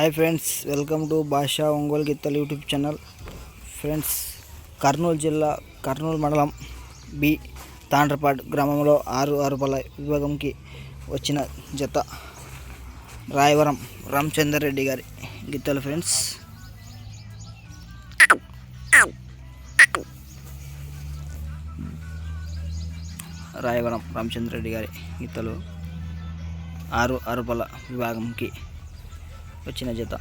Hi friends welcome to భాషా ఒంగోలు గిత్తలు YouTube channel. Friends Kurnool జిల్లా కర్నూలు మండలం బి తాండ్రపాడ్ గ్రామంలో ఆరు అరుపల విభాగంకి వచ్చిన జత రాయవరం రామచందర్ రెడ్డి గారి గిత్తలు ఫ్రెండ్స్. రాయవరం రామచంద్ర రెడ్డి గారి గిత్తలు ఆరు అరుపల విభాగంకి వచ్చిన జత.